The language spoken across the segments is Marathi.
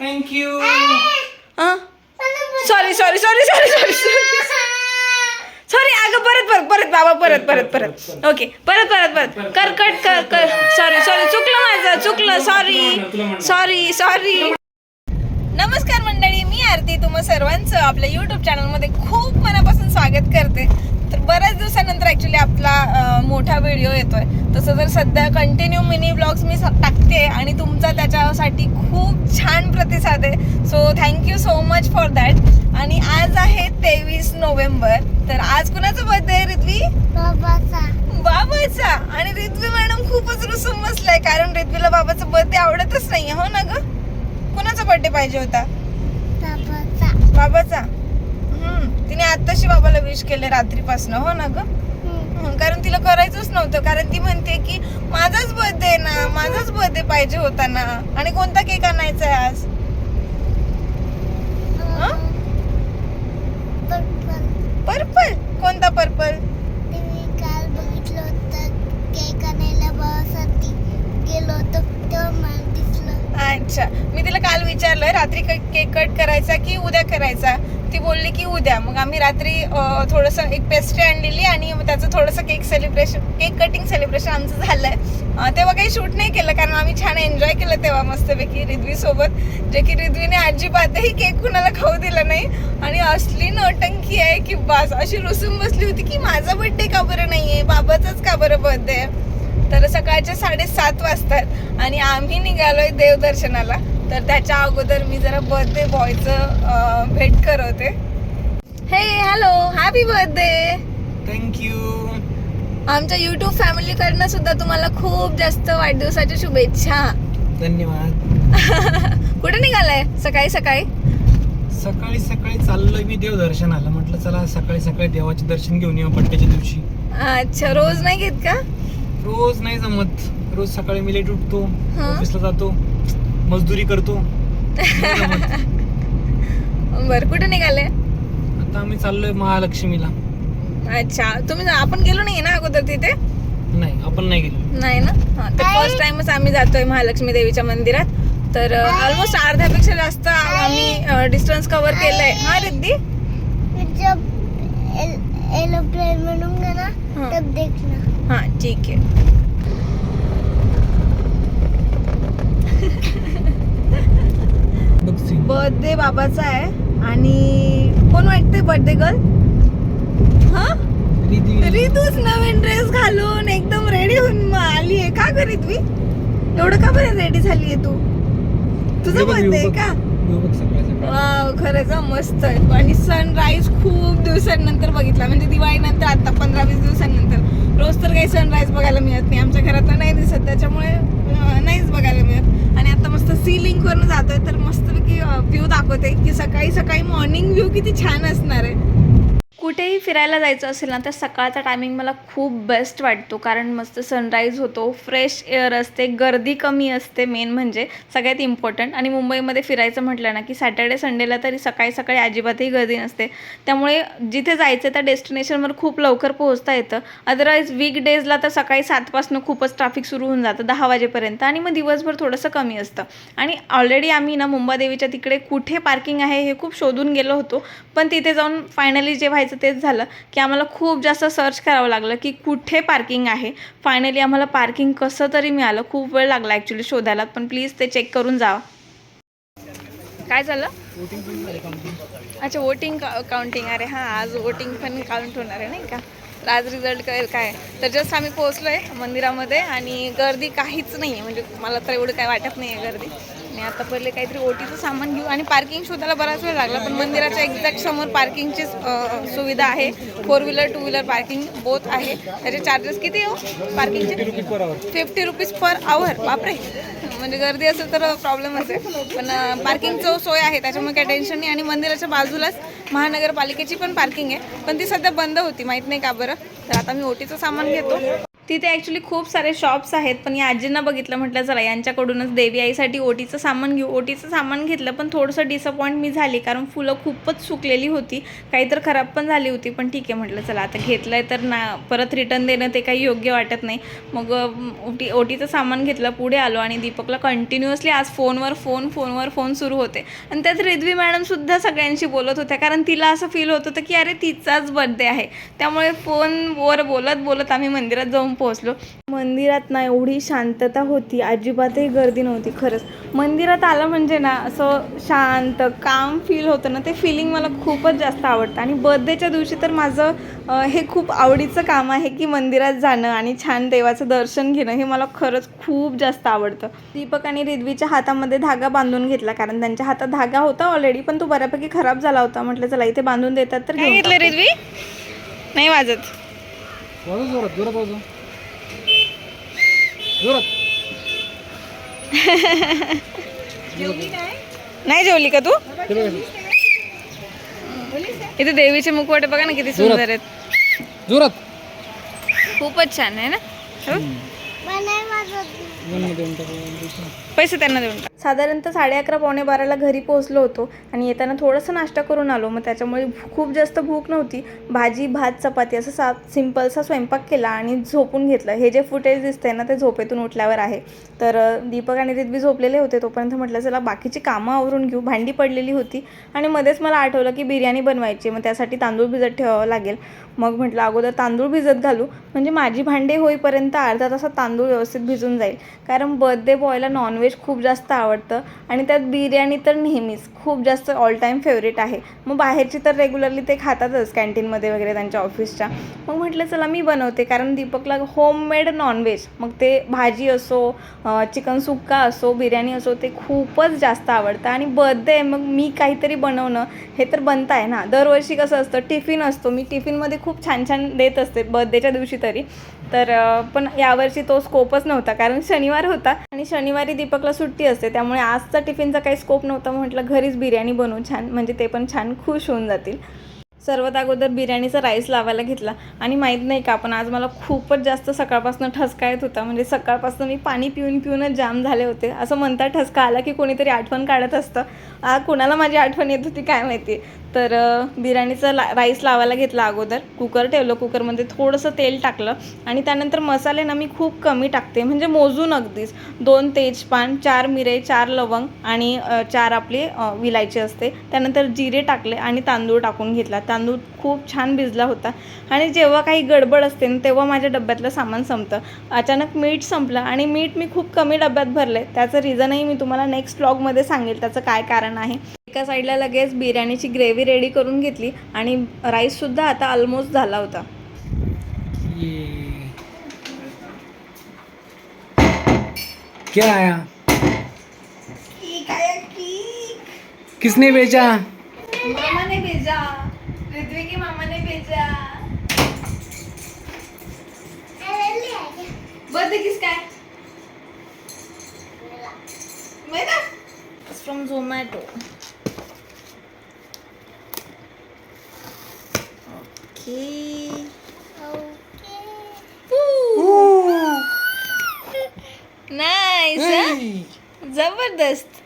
Thank you sorry sorry sorry sorry sorry sorry अगं परत परत परत बाबा परत परत परत ओके परत परत परत कर कट कर कर सॉरी सॉरी चुकलं माझं चुकलं सॉरी सॉरी सॉरी नमस्कार मंडळी मी आरती तुम्हा सर्वांचं आपल्या युट्यूब चॅनलमध्ये खूप मनापासून स्वागत करते. तर बऱ्याच दिवसानंतर ॲक्च्युली आपला मोठा व्हिडिओ येतोय. तसं तर सध्या कंटिन्यू मिनी ब्लॉग्स मी टाकते आणि तुमचा त्याच्यासाठी खूप छान प्रतिसाद आहे. So thank you so much for that आणि आज आहे तेवीस नोव्हेंबर. तर आज कुणाचा बर्थडे आहे रिद्वी? बाबाचा. बाबाचा. आणि रिद्वी मॅडम खूपच रुसून बसलाय. कारण रिद्वीला बाबाचा बर्थडे आवडतच नाहीये. हो ना ग? कुणाचा बर्थडे पाहिजे होता? बाबाचा. बाबाचा? हम्म. तिने आत्ताशी बाबाला विश केले रात्रीपासून हो ना ग? कारण तिला करायचंच नव्हतं कारण ती म्हणते की माझाच बर्थडे ना माझाच बर्थडे पाहिजे होता ना. आणि कोणता केक आणायचा आहे आज हं? पर्पल पर्पल कोणता पर्पल तुम्ही काल बघितलं होतं केक आणायला भावासाठी गेलो होतो तेव्हा मला दिसलं अच्छा मी तिला काल विचारलं रात्री केक कट करायचा की उद्या करायचा ती बोलली की उद्या मग आम्ही रात्री अं, थोडंसं एक पेस्ट्री आणलेली आणि मग त्याचं थोडंसं cake celebration cake cutting celebration आमचं झालं आहे तेव्हा काही शूट नाही केलं कारण आम्ही छान एन्जॉय केलं तेव्हा मस्तपैकी रिद्वीसोबत जे की रिद्वीने अजिबातही केक कुणाला खाऊ दिला नाही. आणि असली नौटंकी आहे की बास अशी रुसून बसली होती की माझा बर्थडे का बरं नाही आहे बाबाचाच का बरं बर्थडे आहे? तर सकाळचे साडेसात वाजतात आणि आम्ही निघालोय देवदर्शनाला. तर त्याच्या अगोदर मी जरा बर्थडे बॉयचं भेट करवते. हे hello happy birthday thank you आमच्या युट्यूब फॅमिलीकडनं सुद्धा तुम्हाला खूप जास्त वाढदिवसाच्या शुभेच्छा. धन्यवाद. कुठे निघालाय? सकाळी सकाळी? सकाळी सकाळी चाललोय मी देवदर्शनाला. म्हटलं चला सकाळी सकाळी देवाचे दर्शन घेऊन येऊ पट्ट्याच्या दिवशी. अच्छा रोज नाही घेत का? रोज नाही जमत. रोज सकाळी मी लेट उठतो. ऑफिसला जातो मजदुरी करतो. नाही जमत. बरं कुठे निघाले आता आम्ही चाललोय महालक्ष्मीला. अच्छा तुम्ही आपण गेलो नाही ना अगोदर तिथे? नाही आपण नाही गेलो. नाही ना? हा तर फर्स्ट टाइमच आम्ही जातोय महालक्ष्मी देवीच्या मंदिरात. तर ऑलमोस्ट अर्ध्यापेक्षा जास्त आम्ही डिस्टन्स कव्हर केलंय. हा रिद्धी? जब एरोप्लेन में डूंगा ना? हाँ. तब देखना. हा ठीक आहे. बर्थडे बाबाचा आहे. आणि कोण वाटते बर्थडे गर्ल हा. रितूच नवीन ड्रेस घालून एकदम रेडी होऊन आली आहे. का ग रितवी एवढं का बरं रेडी झाली आहे तू? तुझा बर्थडे आहे. का. वाव खरंच मस्त आहे. आणि सनराईज खूप दिवसांनंतर बघितला. म्हणजे दिवाळीनंतर आता पंधरा वीस दिवसांनंतर. रोज तर काही सनराईज बघायला मिळत नाही. आमच्या घरात नाही दिसत. त्याच्यामुळे नाहीच बघायला मिळत. ट्रेकिंग करून जातोय तर मस्तपैकी व्ह्यू दाखवते की सकाळी सकाळी मॉर्निंग व्ह्यू किती छान असणार आहे. कुठेही फिरायला जायचं असेल ना तर सकाळचा टायमिंग मला खूप बेस्ट वाटतो. कारण मस्त सनराईज होतो फ्रेश एअर असते गर्दी कमी असते मेन म्हणजे सगळ्यात इम्पॉर्टंट आणि मुंबईमध्ये फिरायचं म्हटलं ना की सॅटर्डे संडेला तरी सकाळी सकाळी अजिबातही गर्दी नसते. त्यामुळे जिथे जायचं त्या डेस्टिनेशनवर खूप लवकर पोहोचता येतं. अदरवाईज वीक डेजला तर सकाळी सातपासनं खूपच ट्रॅफिक सुरू होऊन जातं दहा वाजेपर्यंत. आणि मग दिवसभर थोडंसं कमी असतं. आणि ऑलरेडी आम्ही ना मुंबादेवीच्या तिकडे कुठे पार्किंग आहे हे खूप शोधून गेलो होतो. पण तिथे जाऊन फायनली जे व्हायचं ते तेच झालं की आम्हाला खूप जास्त सर्च करावं लागलं की कुठे पार्किंग आहे. फायनली आम्हाला पार्किंग कसं तरी मिळालं. खूप वेळ लागला ॲक्च्युली शोधायला पण प्लीज ते चेक करून जावा काय झालं? अच्छा वोटिंग काउंटिंग अरे हां आज वोटिंग पण काउंट होणार आहे नाही का? आज रिझल्ट कळेल काय? तर जस्ट आम्ही पोहोचलो आहे मंदिरामध्ये आणि गर्दी काहीच नाही आहे म्हणजे मला तर एवढं काय वाटत नाही आहे गर्दी. आणि आता पहिले काहीतरी ओटीचं सामान घेऊ. आणि पार्किंग शोधायला बराच वेळ लागला पण मंदिराच्या एक्झॅक्ट समोर पार्किंगची सुविधा आहे. Four wheeler two wheeler parking both आहे. त्याचे चार्जेस किती हो? पार्किंगचे फिफ्टी रुपीज पर आवर बापरे. म्हणजे गर्दी असेल तर प्रॉब्लेम असेल. पण पार्किंगचं सोय आहे. त्याच्यामुळे काही टेन्शन नाही. आणि मंदिराच्या बाजूलाच महानगरपालिकेची पण पार्किंग आहे. पण ती सध्या बंद होती. माहीत नाही का बरं? तर आता मी ओटीचं सामान घेतो. तिथे ॲक्च्युली खूप सारे शॉप्स आहेत पण या आजींना बघितलं म्हटलं चला यांच्याकडूनच देवी आईसाठी ओटीचं सामान घेऊ. ओटीचं सामान घेतलं पण थोडंसं डिसअपॉइंट मी झाली कारण फुलं खूपच सुकलेली होती. काही तर खराब पण झाली होती पण ठीक आहे म्हटलं चला आता घेतलं आहे तर ना परत रिटर्न देणं ते काही योग्य वाटत नाही. मग ओटी ओटीचं सामान घेतलं पुढे आलो आणि दीपकला कंटिन्युअसली आज फोनवर फोन फोनवर फोन सुरू होते. आणि त्यात रिद्वी मॅडमसुद्धा सगळ्यांशी बोलत होत्या कारण तिला असं फील होत होतं की अरे तिचाच बर्थडे आहे. त्यामुळे फोनवर बोलत बोलत आम्ही मंदिरात जाऊन पोहोचलो. मंदिरात ना एवढी शांतता होती. अजिबातही गर्दी नव्हती खरंच. मंदिरात आलं म्हणजे ना असं शांत काम फील होतं ना ते फिलिंग मला खूपच जास्त आवडतं. आणि बर्थडेच्या दिवशी तर माझं हे खूप आवडीचं काम आहे की मंदिरात जाणं आणि छान देवाचं दर्शन घेणं हे मला खरंच खूप जास्त आवडतं. दीपक आणि रिद्वीच्या हातामध्ये धागा बांधून घेतला कारण त्यांच्या हातात धागा होता ऑलरेडी पण तो बऱ्यापैकी खराब झाला होता. म्हटलं चला इथे बांधून देतात तर घेतलं रिद्वी? नाही वाजत वाजव जोरात जोरात वाजव जोरात नाही जेवली का तू. इथे देवीचे मुखवटे बघा ना किती सुंदर आहेत. जोरात. खूपच छान आहे ना? पैसे त्यांना देऊन टाक. साधारणतः साडे अकरा पावणे बाराला घरी पोहोचलो होतो आणि येताना थोडंसं नाश्ता करून आलो. मग त्याच्यामुळे खूप जास्त भूक नव्हती. भाजी भात चपाती असं सा सिम्पलसा स्वयंपाक केला आणि झोपून घेतलं. हे जे फुटेज दिसतंय ना ते झोपेतून उठल्यावर आहे. तर दीपक आणि रिद्वी झोपलेले होते तोपर्यंत म्हटलं चला बाकीची कामं आवरून घेऊ. भांडी पडलेली होती आणि मध्येच मला आठवलं की बिर्याणी बनवायची. मग त्यासाठी तांदूळ भिजत ठेवावं लागेल. मग म्हटलं अगोदर तांदूळ भिजत घालू. म्हणजे माझी भांडे होईपर्यंत अर्धा तासात तांदूळ व्यवस्थित भिजून जाईल. कारण बर्थडे बॉयला नॉनव्हेज खूप जास्त आवडतं. आणि त्यात बिर्याणी तर नेहमीच खूप जास्त ऑल टाईम फेवरेट आहे. मग बाहेरची तर रेग्युलरली ते खातातच कॅन्टीनमध्ये वगैरे त्यांच्या ऑफिसच्या मग म्हटलं चला मी बनवते. कारण दीपकला होममेड नॉनव्हेज मग ते भाजी असो चिकन सुक्का असो बिर्याणी असो ते खूपच जास्त आवडतं. आणि बर्थडे मग मी काहीतरी बनवणं हे तर बनतं आहे ना. दरवर्षी कसं असतं टिफिन असतो. मी टिफिनमध्ये खूप छान छान देत असते बर्थडेच्या दिवशी तरी. तर पण यावर्षी तो स्कोपच नव्हता कारण शनिवार होता आणि शनिवारी दीपकला सुट्टी असते त्यामुळे आजचा टिफिनचा काही स्कोप नव्हता म्हटलं घरीच बिर्याणी बनवू छान म्हणजे ते पण छान खुश होऊन जातील. सर्वात अगोदर बिर्याणीचा राईस लावायला घेतला. आणि माहीत नाही का पण आज मला खूपच जास्त सकाळपासून ठसका येत होता. म्हणजे सकाळपासून मी पाणी पिऊन पिऊनच जाम झाले होते. असं म्हणतात ठसका आला की कोणीतरी आठवण काढत असतं. आ कोणाला माझी आठवण येत होती काय माहिती? तर बिर्याणीचा ला राईस लावायला घेतला अगोदर. कुकर ठेवलं कुकरमध्ये थोडंसं तेल टाकलं. आणि त्यानंतर मसाले ना मी खूप कमी टाकते. म्हणजे मोजून अगदीच. दोन तेजपान चार मिरे चार लवंग आणि चार आपले विलायची असते. त्यानंतर जिरे टाकले आणि तांदूळ टाकून घेतला. तांदूळ खूप छान भिजला होता. आणि जेव्हा काही गडबड असते ना तेव्हा माझ्या डब्यातलं सामान संपतं. अचानक मीठ संपलं आणि मीठ मी खूप कमी डब्यात भरले त्याचं रिझनही मी तुम्हाला नेक्स्ट ब्लॉगमध्ये सांगेल त्याचं काय कारण आहे. एका साईडला लगेच बिर्याणीची ग्रेव्ही रेडी करून घेतली आणि राईससुद्धा आता ऑलमोस्ट झाला होता. ये. क्या आया? किसने भेजा मामा ने झोमॅटो ओके नाईस जबरदस्त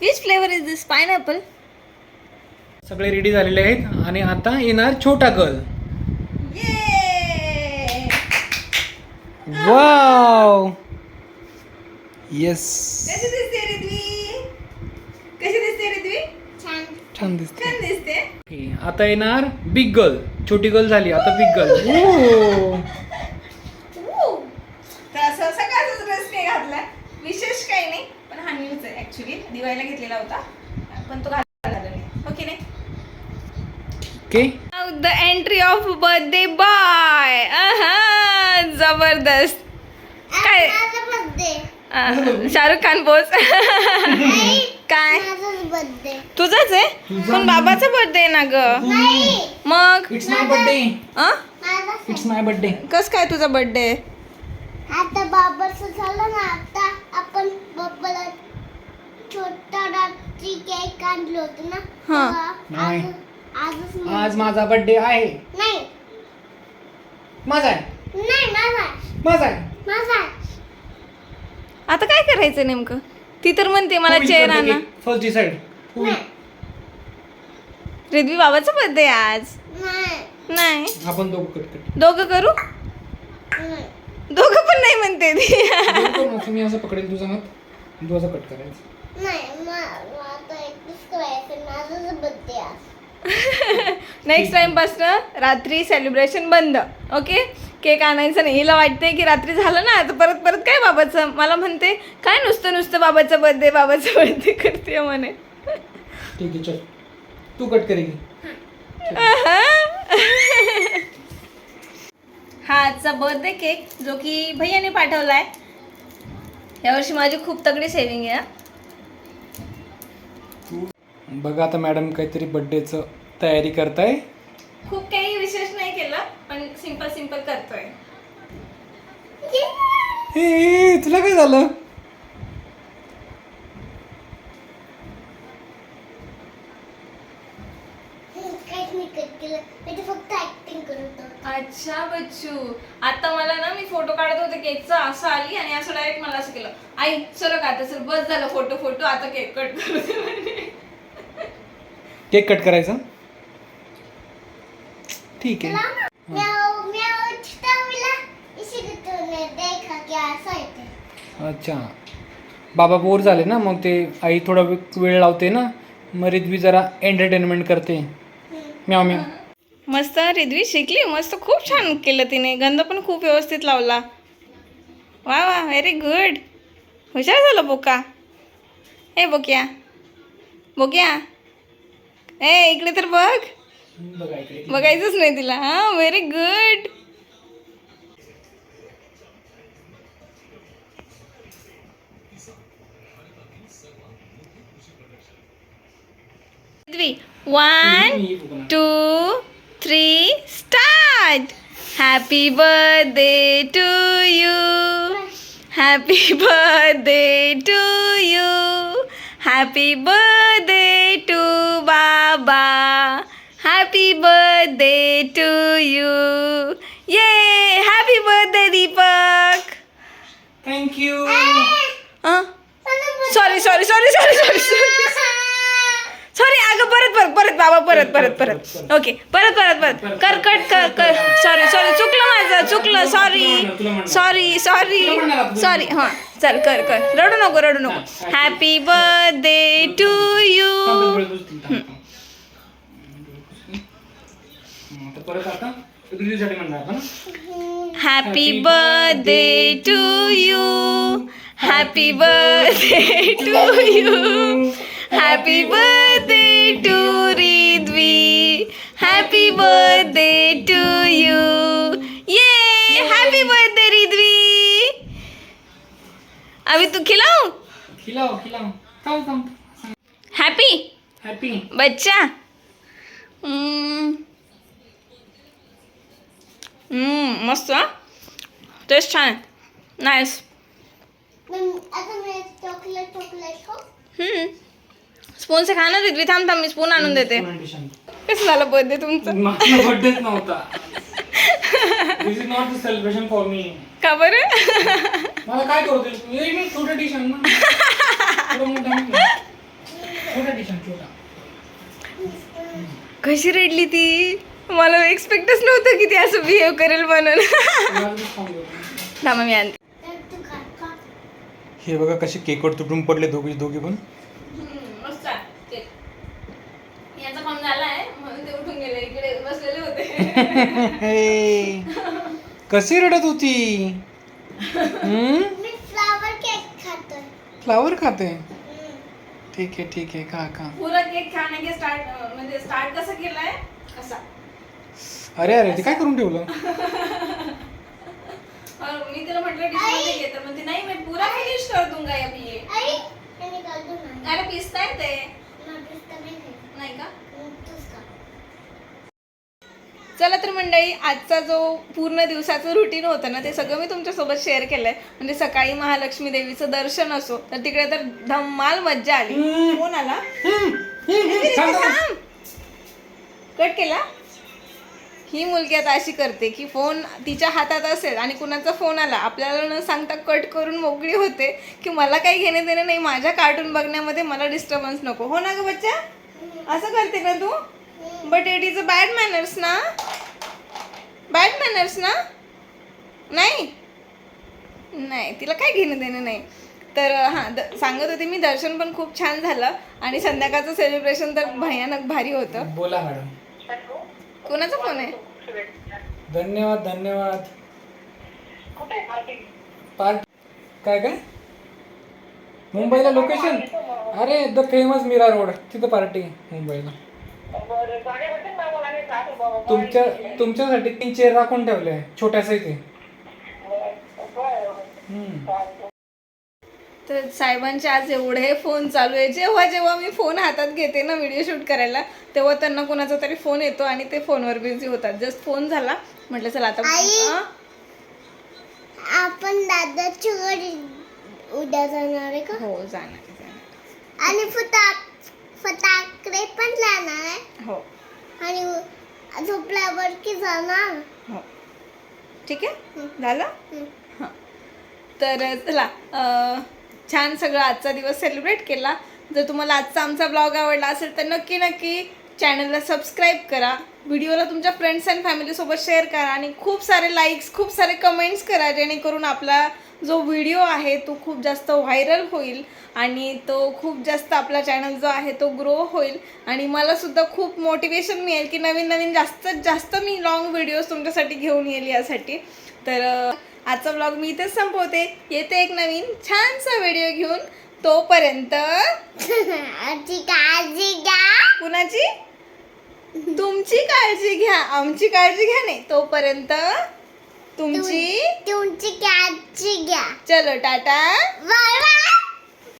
which flavour is this pineapple सगळे रेडी झालेले आहेत आणि आता येणार छोटा गर्ल वाव येस कशी दिसते रिद्वी कशी दिसते रिद्वी छान. छान दिसते. छान दिसते. ओके, आता येणार बिग गर्ल छोटी गर्ल झाली आता बिग गर्ल तर असं सकाळचाच ड्रेस नाही घातलाय विशेष काही नाही पण हा न्यूज आहे ऍक्च्युली दिवाळीला घेतलेला होता. पण तो घातला नाही. ओके नाही? Okay. The entry of birthday boy जबरदस्त. काय? Birthday Shahrukh Khan boss. काय? तुझाच आहे? पण बाबाचा बर्थडे आहे ना ग. नाही. मग? It's my birthday it's my birthday कस काय तुझा बर्थडे आता बाबाचं झालं ना आता आपण बाबाला छोटा रात्री केक आणलं होतं ना हा. आज- आजच मी- आज माझा बर्थडे आहे. नाही. माझा आहे. नाही माझा माझा आहे. माझा आता काय करायचं नेमकं? ती तर म्हणते मला चेअर आणा फर्स्ट डिसाइड नाही रिद्वी बाबाचा बर्थडे आज. नाही. नाही आपण दोघं कट कट दोघं करू? नाही दोघं पण नाही म्हणते ती. मी असं पकडेल तुझा हात तू असं कट करायचं. नाही मा- मा- आता एकटीच करायचं माझाच बर्थडे आज नेक्स्ट टाइम पासन रात्री सेलिब्रेशन बंद. ओके केक आणायचं नाही. हिला वाटते की रात्री झालं ना आता परत परत काय बाबाचं? मला म्हणते काय नुसतं नुसतं बाबाचा बर्थडे बाबाचा बर्थडे करते म्हणे. ठीक आहे चल. तू कट करेगी. हा आजचा बर्थडे केक जो की भैयाने पाठवला आहे यावर्षी माझी खूप तगडी सेविंग आहे हा. बघा आता मॅडम काहीतरी बर्थडेचं तयारी करताय. खूप काही विशेष नाही केलं पण सिंपल सिंपल करतोय. ए तुला काय झालं? हम्म, काहीच नाही कट केलं मी तर फक्त ऍक्टिंग करत होतो अच्छा बच्चू. आता मला ना मी फोटो काढत होते केकचा असं आली आणि असं डायरेक्ट मला असं केलं. आई चलो का आता? सर बस झालं फोटो फोटो आता केक कट करू दे म्हणे. केक कट करायचा? ठीक आहे. है अच्छा. बाबा बोर झाले ना मग ते आई थोडा वेळ लावते ना मग रिद्वी जरा एंटरटेनमेंट करते. म्याव म्याव मस्त रिद्वी शिकली मस्त खूप छान केलं तिने. गंध पण खूप व्यवस्थित लावला. वा वा व्हेरी गुड हुशार झालं बोका. ए बोक्या. बोक्या. ए इकडे तर बघ. बघायचंच नाही तिला हा very good one two, three, start! Happy birthday to you. Happy birthday to you. Happy birthday to Baba. Happy birthday to you. Yay! Happy birthday, Deepak. Thank you sorry, sorry, sorry, sorry, sorry. Sorry अगं परत परत परत बाबा परत परत परत. ओके परत परत परत. कर कट कर कर. सॉरी सॉरी चुकलं माझं चुकलं. सॉरी सॉरी सॉरी सॉरी हां. चल कर कर. रडू नको रडू नको. हॅपी बर्थडे टू यू परत आता रिद्वीसाठी म्हणणार आपण ना? Happy birthday to you happy birthday to you happy birthday to Ridvi happy birthday to you ये हॅपी बर्थडे रिद्वी अभी तू खिलाऊ खिलाओ खिलाओ. हॅपी हॅपी बच्चा हम्म. मस्त टेस्ट छान आहे नाईस आता मैं चॉकलेट चॉकलेट खाऊ स्पून से खाना रिद्वी थांब थांब मी स्पून आणून देते कसं झालं बर्थडे तुमचं बर्थडेच नव्हता this is not the celebration for me का बरं मला काय करू दे मी छोटा. छोटा छोटा कशी रडली ती मला एक्सपेक्टच नव्हतं की ती असं बिहेव करेल म्हणून. थांबा मी आणते. हे बघा कसे केकवर तुटून पडले दोघे दोघे पण. मस्त याचा काम झाला आहे म्हणून ते उठून गेले इकडे बसलेले होते. हे, कशी रडत होती? हम्म? मी फ्लावर केक खातोय. फ्लावर खाते? हम्म. ठीक आहे ठीक आहे खा खा. पुरा केक खाणे के स्टार्ट म्हणजे स्टार्ट कसं केलंय? असा अरे अरे ते काय करून ठेवलं? और मी तिला म्हटलं डिशमध्ये घे तर म्हणते नाही मैं पूरा फिनिश कर दूंगा अभी ये आई! निकाल दो ना अरे पिसता येते ना पिस्ता नाही खायचं. नाही का? हम्म, तूच खा. चला तर मंडळी आजचा जो पूर्ण दिवसाचं रुटीन होतं ना ते सगळं मी तुमच्यासोबत शेअर केलंय. म्हणजे सकाळी महालक्ष्मी देवीचं दर्शन असो तर तिकडे तर धम्माल मज्जा आली. कोण आला? कट केला? ही मुलगी आता अशी करते की फोन तिच्या हातात असेल आणि कुणाचा फोन आला आपल्याला न सांगता कट करून मोकळी होते की मला काही घेणे देणे नाही माझ्या कार्टून बघण्यामध्ये मला डिस्टर्बन्स नको. हो ना ग बच्चा? असं करते ना तू? But it is a bad manners ना? बॅड मॅनर्स ना? नाही? नाही तिला काय घेणं देणं नाही. तर हां द सांगत होते मी दर्शन पण खूप छान झालं. आणि संध्याकाळचं सेलिब्रेशन तर भयानक भारी होतं. बोला मॅडम. कोणाचा फोन आहे? धन्यवाद धन्यवाद. पार्ट काय काय? मुंबईला लोकेशन अरे द फेमस मीरा रोड तिथं पार्टी मुंबईला. तुमच्या तुमच्यासाठी तीन चेअर राखून ठेवले आहे हम्म. तर साहेबांचे आज एवढे फोन चालू आहे. जेव्हा जेव्हा मी फोन हातात घेते ना व्हिडिओ शूट करायला तेव्हा त्यांना कोणाचा तरी फोन येतो आणि ते फोनवर बिझी होतात. जस्ट फोन झाला म्हटलं चला आता? आपण दादाच्या घरी उद्या जाणार आहे का? हो जाणार जाणार. आणि फटाक फटाकडे पण जाणार आहे. हो. आणि झोपल्यावर की जाणार. हो. ठीक आहे? झालं? हं. तर चला छान सगळं आजचा दिवस सेलिब्रेट केला. जर तुम्हाला आजचा आमचा ब्लॉग आवडला असेल तर नक्की नक्की चॅनलला सबस्क्राईब करा. व्हिडिओला तुमच्या फ्रेंड्स अँड फॅमिलीसोबत शेअर करा आणि खूप सारे लाईक्स खूप सारे कमेंट्स करा जेणेकरून आपला जो व्हिडिओ आहे तो खूप जास्त व्हायरल होईल आणि तो खूप जास्त आपला चॅनल जो आहे तो ग्रो होईल. आणि मलासुद्धा खूप मोटिवेशन मिळेल की नवीन नवीन जास्तीत जास्त मी लॉंग व्हिडिओज तुमच्यासाठी घेऊन येईल यासाठी. तर आजचा ब्लॉग मी इथेच संपवते. येते एक नवीन छानसा व्हिडिओ घेऊन. तोपर्यंत आजी काळजी घ्या कुणाची? तुमची काळजी घ्या. आमची काळजी घ्या नाही. तोपर्यंत तुमची तुमची काळजी घ्या. चलो टाटा. Bye bye